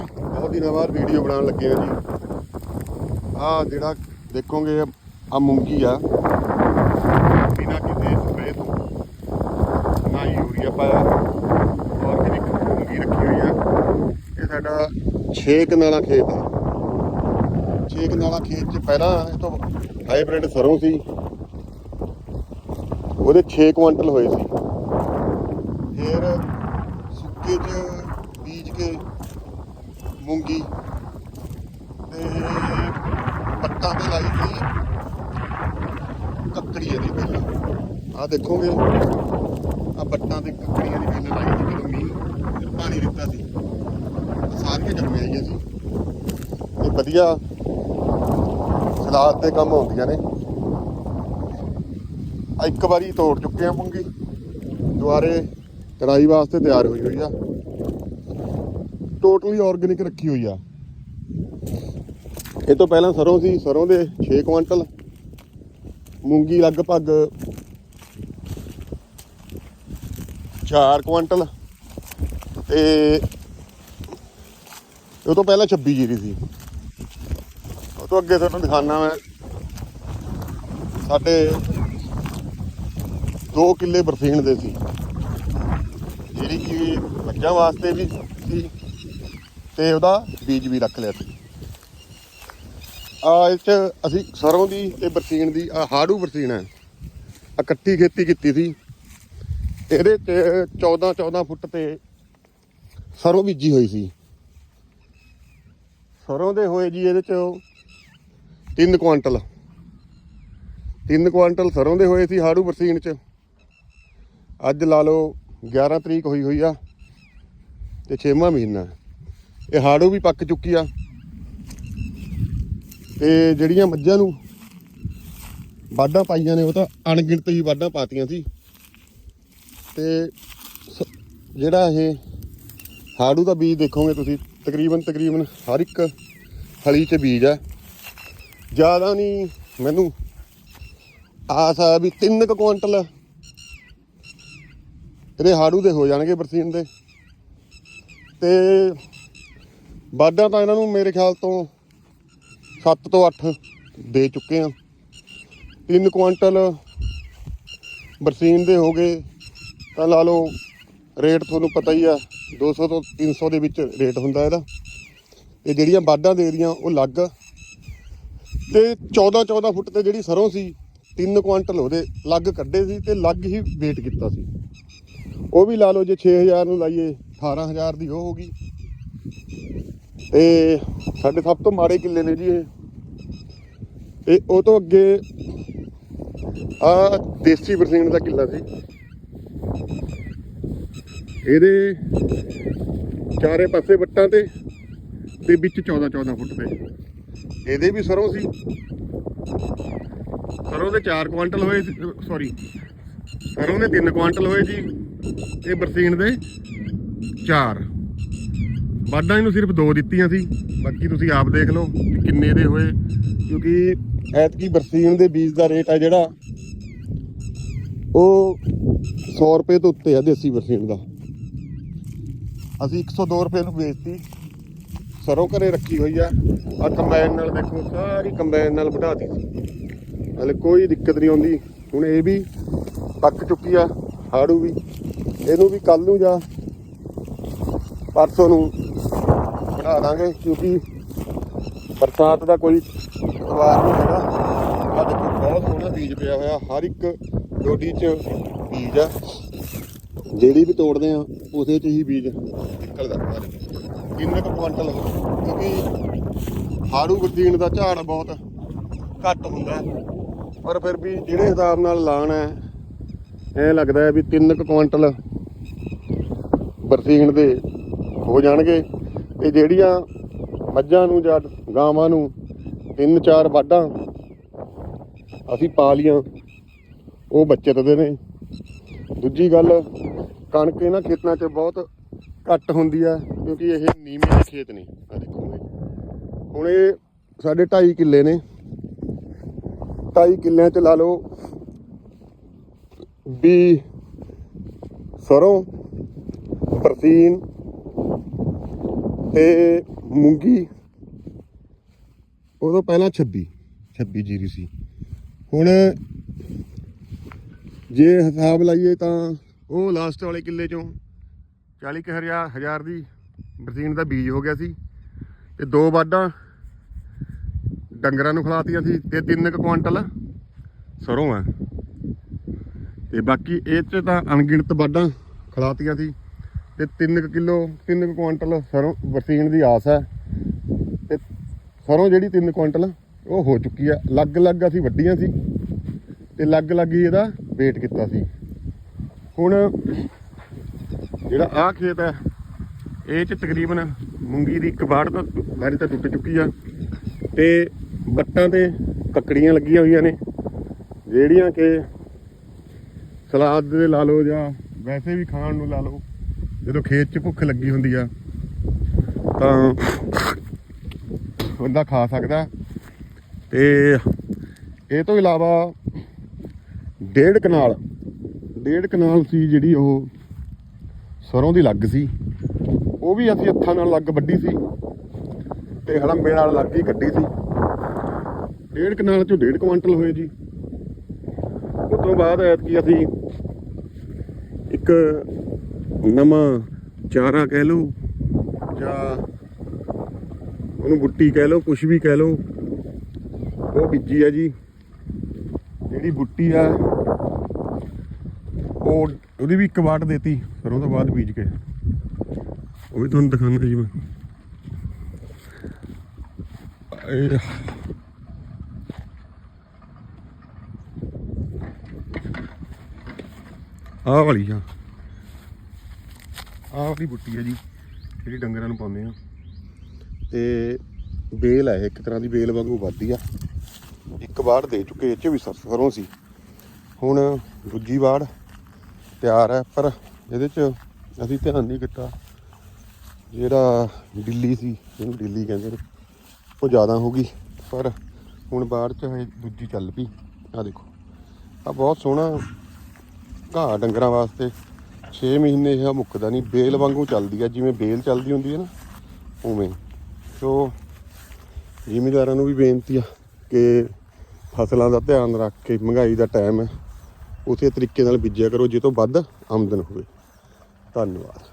ਬਹੁਤ ਦਿਨਾਂ ਬਾਅਦ ਵੀਡੀਓ ਬਣਾਉਣ ਲੱਗੇ ਆ ਜੀ। ਆ ਜਿਹੜਾ ਦੇਖੋਗੇ ਆ ਮੂੰਗੀ ਆ। ਬਿਨਾਂ ਕਿਸੇ ਸਪਰੇਅ ਤੋਂ ਨਾ ਯੂਰੀਆ ਪਾਇਆ। ਆਰਗੈਨਿਕ ਮੂੰਗੀ ਰੱਖੀ ਹੋਈ ਆ। ਇਹ ਸਾਡਾ 6 ਕਨਾਲਾ ਖੇਤ ਆ। 6 ਕਨਾਲਾ ਖੇਤ ਚ ਪਹਿਲਾਂ ਇਹ ਤੋਂ ਹਾਈਬ੍ਰਿਡ ਸਰੋਂ ਸੀ। ਉਹਦੇ 6 ਕੁਇੰਟਲ ਹੋਏ ਸੀ। ਫਿਰ ਸੁੱਕੇ ਚ ਬੀਜ ਕੇ ਮੂੰਗੀ ਤੇ ਪੱਟਾਂ ਤੇ ਲਾਈ ਸੀ। ਕੱਕੜੀਆਂ ਦੀ ਪਹਿਲਾਂ ਆ ਦੇਖੋਗੇ? ਆ ਪੱਟਾਂ ਤੇ ਕੱਕੜੀਆਂ ਦੀ ਪਹਿਲਾਂ ਲਾਈ ਸੀ ਜਦੋਂ ਮੀਂਹ ਪਾਣੀ ਦਿੱਤਾ ਸੀ। ਆਹ ਸਾਰੀਆਂ ਜੰਮੀਆਂ ਆਈਆਂ ਸੀ। ਇਹ ਵਧੀਆ ਸਲਾਦ ਦੇ ਕੰਮ ਆਉਂਦੀਆਂ ਨੇ। ਇੱਕ ਵਾਰੀ ਤੋੜ ਚੁੱਕੇ ਆ ਮੂੰਗੀ। ਦੁਬਾਰੇ ਕੜਾਈ ਵਾਸਤੇ ਤਿਆਰ ਹੋਈ ਹੋਈ ਆ। ਟੋਟਲੀ ਆਰਗੈਨਿਕ ਰੱਖੀ ਹੋਈ ਆ। ਇਹ ਤੋਂ ਪਹਿਲਾਂ ਸਰੋਂ ਸੀ, ਸਰੋਂ ਦੇ 6 ਕੁਇੰਟਲ ਮੂੰਗੀ ਲਗਭਗ 4 ਕੁਇੰਟਲ ਤੇ ਉਹ ਤੋਂ ਪਹਿਲਾਂ 26 ਜੀਰੀ ਸੀ। ਉਹ ਤੋਂ ਅੱਗੇ ਤੁਹਾਨੂੰ ਦਿਖਾਣਾ ਮੈਂ। ਸਾਡੇ 2 ਕਿੱਲੇ ਬਰਸੀਨ ਦੇ ਸੀ। ਜਿਹੜੀ ਕਿ ਮੱਝਾਂ ਵਾਸਤੇ ਵੀ ਸੀ। ਤੇ ਉਹਦਾ ਬੀਜ ਵੀ ਰੱਖ ਲਿਆ ਸੀ। ਆ ਇਹ ਚ ਅਸੀਂ ਸਰੋਂ ਦੀ ਤੇ ਬਰਸੀਨ ਦੀ ਆ ਹਾੜੂ ਬਰਸੀਨ ਹੈ। ਆ ਇਕੱਠੀ ਖੇਤੀ ਕੀਤੀ ਸੀ। ਇਹਦੇ ਚ 14 14 ਫੁੱਟ ਤੇ ਸਰੋਂ ਬੀਜੀ ਹੋਈ ਸੀ। ਸਰੋਂ ਦੇ ਹੋਏ ਜੀ ਇਹਦੇ ਚ 3 ਕੁਆਂਟਲ। 3 ਕੁਆਂਟਲ ਸਰੋਂ ਦੇ ਹੋਏ ਸੀ ਹਾੜੂ ਬਰਸੀਨ ਚ। ਅੱਜ ਲਾ ਲਓ 11 ਤਰੀਕ ਹੋਈ ਹੋਈ ਆ ਤੇ 6ਵਾਂ ਮਹੀਨਾ ਇਹ ਹਾੜੂ ਵੀ ਪੱਕ ਚੁੱਕੀ ਆ। ਤੇ ਜਿਹੜੀਆਂ ਮੱਝਾਂ ਨੂੰ ਵਾਢਾਂ ਪਾਈਆਂ ਨੇ, ਉਹ ਤਾਂ ਅਣਗਿਣਤ ਹੀ ਵਾਢਾਂ ਪਾਤੀਆਂ ਸੀ। ਤੇ ਸ- ਜਿਹੜਾ ਇਹ ਹਾੜੂ ਦਾ ਬੀਜ ਦੇਖੋਗੇ ਤੁਸੀਂ, ਤਕਰੀਬਨ ਤਕਰੀਬਨ ਹਰ ਇੱਕ ਹਲੀ 'ਚ ਬੀਜ ਆ। ਜ਼ਿਆਦਾ ਨਹੀਂ ਮੈਨੂੰ ਆਸ ਆ ਵੀ 3 ਕੁਇੰਟਲ ਇਹਦੇ ਹਾੜੂ ਦੇ ਹੋ ਜਾਣਗੇ ਬਰਸੀਨ ਦੇ। ਤੇ ਵਾਢਾਂ ਤਾਂ ਇਹਨਾਂ ਨੂੰ ਮੇਰੇ ਖਿਆਲ ਤੋਂ 7 ਤੋਂ 8 ਦੇ ਚੁੱਕੇ ਆ। 3 ਕੁਇੰਟਲ ਬਰਸੀਨ ਦੇ ਹੋ ਗਏ। ਤਾਂ ਲਾ ਲਓ, ਰੇਟ ਤੁਹਾਨੂੰ ਪਤਾ ਹੀ ਆ 200 ਤੋਂ 300 ਦੇ ਵਿੱਚ ਰੇਟ ਹੁੰਦਾ ਇਹਦਾ। ਤੇ ਜਿਹੜੀਆਂ ਵਾਢਾਂ ਦੇ ਦੀਆਂ ਉਹ ਲੱਗ ਤੇ 14 14 ਫੁੱਟ ਤੇ ਜਿਹੜੀ ਸਰੋਂ ਸੀ 3 ਕੁਇੰਟਲ ਉਹਦੇ ਲੱਗ ਕੱਢੇ ਸੀ ਤੇ ਲੱਗ ਹੀ ਵੇਟ ਕੀਤਾ ਸੀ। ਉਹ ਵੀ ਲਾ ਲਓ, ਜੇ 6000 ਨੂੰ ਲਾਈਏ 18000 ਦੀ ਉਹ ਹੋ ਗਈ। ਤੇ ਸਾਡੇ ਸਭ ਤੋਂ ਮਾੜੇ ਕਿੱਲੇ ਨੇ ਜੀ ਇਹ। ਤੇ ਉਹ ਤੋਂ ਅੱਗੇ ਆ ਦੇਸੀ ਬਰਸੀਨ ਦਾ ਕਿੱਲਾ ਸੀ। ਇਹਦੇ ਚਾਰੇ ਪਾਸੇ ਵੱਟਾਂ ਤੇ ਤੇ ਵਿੱਚ 14 14 ਫੁੱਟ ਤੇ। ਇਹਦੇ ਵੀ ਸਰੋਂ ਸੀ। ਸਰੋਂ ਦੇ 4 ਕੁਆਂਟਲ ਹੋਏ ਸੌਰੀ ਸਰੋਂ ਦੇ 3 ਕੁਆਂਟਲ ਹੋਏ ਜੀ ਤੇ ਬਰਸੀਨ ਦੇ 4 ਵਾਢਾਂ ਇਹਨੂੰ ਸਿਰਫ ਦੋ ਦਿੱਤੀਆਂ ਸੀ, ਬਾਕੀ ਤੁਸੀਂ ਆਪ ਦੇਖ ਲਓ ਕਿੰਨੇ ਦੇ ਹੋਏ, ਕਿਉਂਕਿ ਐਤਕੀ ਬਰਸੀਨ ਦੇ ਬੀਜ ਦਾ ਰੇਟ ਆ ਜਿਹੜਾ, ਉਹ 100 ਰੁਪਏ ਤੋਂ ਉੱਤੇ ਆ ਦੇਸੀ ਬਰਸੀਨ ਦਾ। ਅਸੀਂ 102 ਰੁਪਏ ਨੂੰ ਵੇਚਤੀ, ਸਰੋਂ ਘਰੇ ਰੱਖੀ ਹੋਈ ਆ ਆ ਕੰਬਾਈਨ ਨਾਲ ਦੇਖੋ, ਸਾਰੀ ਕੰਬਾਈਨ ਨਾਲ ਵਧਾਤੀ ਸੀ। ਹਲੇ ਕੋਈ ਦਿੱਕਤ ਨਹੀਂ ਆਉਂਦੀ, ਹੁਣ ਇਹ ਵੀ ਪੱਕ ਚੁੱਕੀ ਆ, ਹਾੜੂ ਵੀ। ਇਹਨੂੰ ਵੀ ਕੱਲ ਨੂੰ ਜਾਂ ਪਰਸੋਂ ਨੂੰ ਬਣਾ ਦਾਂਗੇ, ਕਿਉਂਕਿ ਬਰਸਾਤ ਦਾ ਕੋਈ ਸਵਾਲ ਨਹੀਂ ਹੈਗਾ। ਅੱਜ ਦੇਖੋ ਬਹੁਤ ਸੋਹਣਾ ਬੀਜ ਪਿਆ ਹੋਇਆ, ਹਰ ਇੱਕ ਡੋਡੀ 'ਚ ਬੀਜ ਆ। ਜਿਹੜੀ ਵੀ ਤੋੜਦੇ ਆ ਉਸੇ 'ਚ ਹੀ ਬੀਜ ਨਿਕਲਦਾ। ਆ ਦੇਖੋ ਕਿੰਨੇ ਕੁ ਕੁਆਂਟਲ? ਕਿਉਂਕਿ ਹਾੜੂ ਬਰਸੀਨ ਦਾ ਝਾੜ ਬਹੁਤ ਘੱਟ ਹੁੰਦਾ। ਪਰ ਫਿਰ ਵੀ ਜਿਹੜੇ ਹਿਸਾਬ ਨਾਲ ਲਾਣਾ ਹੈ, ਐ ਲੱਗਦਾ ਹੈ ਵੀ 3 ਕੁਆਂਟਲ ਬਰਸੀਨ ਦੇ ਹੋ ਜਾਣਗੇ। ਤੇ ਜਿਹੜੀਆਂ ਮੱਝਾਂ ਨੂੰ ਜਾਂ ਗਾਵਾਂ ਨੂੰ ਤਿੰਨ ਚਾਰ ਵਾਢਾਂ ਅਸੀਂ ਪਾ ਲੀਆਂ ਉਹ ਬੱਚਤ ਦੇ ਨੇ। ਦੂਜੀ ਗੱਲ, ਕਣਕ ਇਹਨਾਂ ਖੇਤਾਂ 'ਚ ਬਹੁਤ ਘੱਟ ਹੁੰਦੀ ਆ, ਕਿਉਂਕਿ ਇਹ ਨੀਵੇਂ ਦੇ ਖੇਤ ਨੇ। ਆ ਦੇਖੋਗੇ ਹੁਣ ਇਹ। ਸਾਡੇ 2.5 ਕਿੱਲੇ ਨੇ। 2.5 ਕਿੱਲਿਆਂ 'ਚ ਲਾ ਲਓ ਵੀ ਸਰੋਂ, ਬਰਸੀਨ ਤੇ ਮੂੰਗੀ ਉਦੋਂ ਪਹਿਲਾਂ 26 26 ਜੀਰੀ ਸੀ। ਹੁਣ ਜੇ ਹਿਸਾਬ ਲਾਈਏ ਤਾਂ ਉਹ ਲਾਸਟ ਵਾਲੇ ਕਿੱਲੇ ਚੋਂ 40 ਕੁ ਹਜ਼ਾਰ ਹਜ਼ਾਰ ਦੀ ਬਰਸੀਨ ਦਾ ਬੀਜ ਹੋ ਗਿਆ ਸੀ ਤੇ ਦੋ ਵਾਢਾਂ ਡੰਗਰਾਂ ਨੂੰ ਖਿਲਾਤੀਆਂ ਸੀ ਤੇ ਤਿੰਨ ਕੁ ਕੁਆਂਟਲ ਸਰੋਂ ਆ। ਤੇ ਬਾਕੀ ਇਹ ਚ ਤਾਂ ਅਣਗਿਣਤ ਵਾਢਾਂ ਖਿਲਾਤੀਆਂ ਸੀ। ਤੇ 3 ਕਿਲੋ 3 ਕੁਆਂਟਲ ਸਰੋਂ ਬਰਸੀਨ ਦੀ ਆਸ ਹੈ। ਤੇ ਸਰੋਂ ਜਿਹੜੀ 3 ਕੁਇੰਟਲ ਉਹ ਹੋ ਚੁੱਕੀ ਆ ਅਲੱਗ ਅਲੱਗ ਅਸੀਂ ਵੱਡੀਆਂ ਸੀ ਤੇ ਅਲੱਗ ਅਲੱਗ ਹੀ ਇਹਦਾ ਵੇਟ ਕੀਤਾ ਸੀ। ਹੁਣ ਜਿਹੜਾ ਆਹ ਖੇਤ ਹੈ, ਇਹ ਚ ਤਕਰੀਬਨ ਮੂੰਗੀ ਦੀ ਇੱਕ ਬਾੜ ਤਾਂ ਬਾਰੀ ਤਾਂ ਟੁੱਟ ਚੁੱਕੀ ਆ ਤੇ ਬੱਟਾਂ ਤੇ ਕੱਕੜੀਆਂ ਲੱਗੀਆਂ ਹੋਈਆਂ ਨੇ, ਜਿਹੜੀਆਂ ਕਿ ਸਲਾਦ ਦੇ ਲਾ ਲਓ ਜਾਂ ਵੈਸੇ ਵੀ ਖਾਣ ਨੂੰ ਲਾ ਲਓ। ਜਦੋਂ ਖੇਤ 'ਚ ਭੁੱਖ ਲੱਗੀ ਹੁੰਦੀ ਆ, ਤਾਂ ਬੰਦਾ ਖਾ ਸਕਦਾ। ਤੇ ਇਹ ਤੋਂ ਇਲਾਵਾ ਡੇਢ ਕਨਾਲ ਡੇਢ ਕਨਾਲ ਸੀ ਜਿਹੜੀ ਉਹ ਸਰੋਂ ਦੀ ਲੱਗ ਸੀ। ਉਹ ਵੀ ਅਸੀਂ ਹੱਥਾਂ ਨਾਲ ਲੱਗ ਵੱਢੀ ਸੀ ਤੇ ਹੜੰਬੇ ਨਾਲ ਲੱਗ ਹੀ ਕੱਢੀ ਸੀ। ਡੇਢ ਕਨਾਲ ਚੋਂ ਡੇਢ ਕੁਆਂਟਲ ਹੋਏ ਜੀ। ਉਸ ਤੋਂ ਬਾਅਦ ਐਤਕੀ ਅਸੀਂ ਇੱਕ ਨਵਾਂ ਚਾਰਾ ਕਹਿ ਲਓ ਜਾਂ ਉਹਨੂੰ ਬੁੱਟੀ ਕਹਿ ਲਓ ਕੁਝ ਵੀ ਕਹਿ ਲਓ, ਉਹ ਬੀਜੀ ਆ ਜੀ। ਜਿਹੜੀ ਬੁੱਟੀ ਆ, ਉਹ ਉਹਦੀ ਵੀ ਇੱਕ ਵਾਟ ਦੇਤੀ, ਫਿਰ ਉਹ ਤੋਂ ਬਾਅਦ ਬੀਜ ਕੇ। ਉਹ ਵੀ ਤੁਹਾਨੂੰ ਦਿਖਾਉਣਾ ਜੀ ਮੈਂ। ਆਹ ਵਾਲੀ ਆ। ਆਹ ਵਾਲੀ ਬੁੱਟੀ ਹੈ ਜੀ, ਜਿਹੜੀ ਡੰਗਰਾਂ ਨੂੰ ਪਾਉਂਦੇ ਆ। ਤੇ ਬੇਲ ਹੈ ਇੱਕ ਤਰ੍ਹਾਂ ਦੀ ਬੇਲ ਵਾਂਗੂ ਵੱਧਦੀ ਆ। ਇੱਕ ਵਾੜ ਦੇ ਚੁੱਕੇ, ਇਹ ਚ ਵੀ ਸਰ- ਸਰੋਂ ਸੀ। ਹੁਣ ਦੂਜੀ ਵਾੜ ਤਿਆਰ ਹੈ ਪਰ ਇਹਦੇ ਚ ਅਸੀਂ ਧਿਆਨ ਨਹੀਂ ਕੀਤਾ। ਜਿਹੜਾ ਦਿੱਲੀ ਸੀ ਜਿਹਨੂੰ ਦਿੱਲੀ ਕਹਿੰਦੇ ਨੇ, ਉਹ ਜ਼ਿਆਦਾ ਹੋ ਗਈ। ਪਰ ਹੁਣ ਬਾਹਰ ਚ ਦੂਜੀ ਚੱਲ ਪਈ। ਆ ਦੇਖੋ ਆ ਬਹੁਤ ਸੋਹਣਾ ਘਾਹ ਡੰਗਰਾਂ ਵਾਸਤੇ। 6 ਮਹੀਨੇ ਇਹ ਮੁੱਕਦਾ ਨਹੀਂ, ਬੇਲ ਵਾਂਗੂ ਚੱਲਦੀ ਆ, ਜਿਵੇਂ ਬੇਲ ਚੱਲਦੀ ਹੁੰਦੀ ਹੈ ਨਾ, ਉਵੇਂ ਸੋ ਜ਼ਿਮੀਦਾਰਾਂ ਨੂੰ ਵੀ ਬੇਨਤੀ ਆ ਕਿ ਫਸਲਾਂ ਦਾ ਧਿਆਨ ਰੱਖ ਕੇ, ਮਹਿੰਗਾਈ ਦਾ ਟਾਈਮ ਹੈ, ਉਸੇ ਤਰੀਕੇ ਨਾਲ ਬੀਜਿਆ ਕਰੋ, ਜੇ ਤੋਂ ਵੱਧ ਆਮਦਨ ਹੋਵੇ। ਧੰਨਵਾਦ।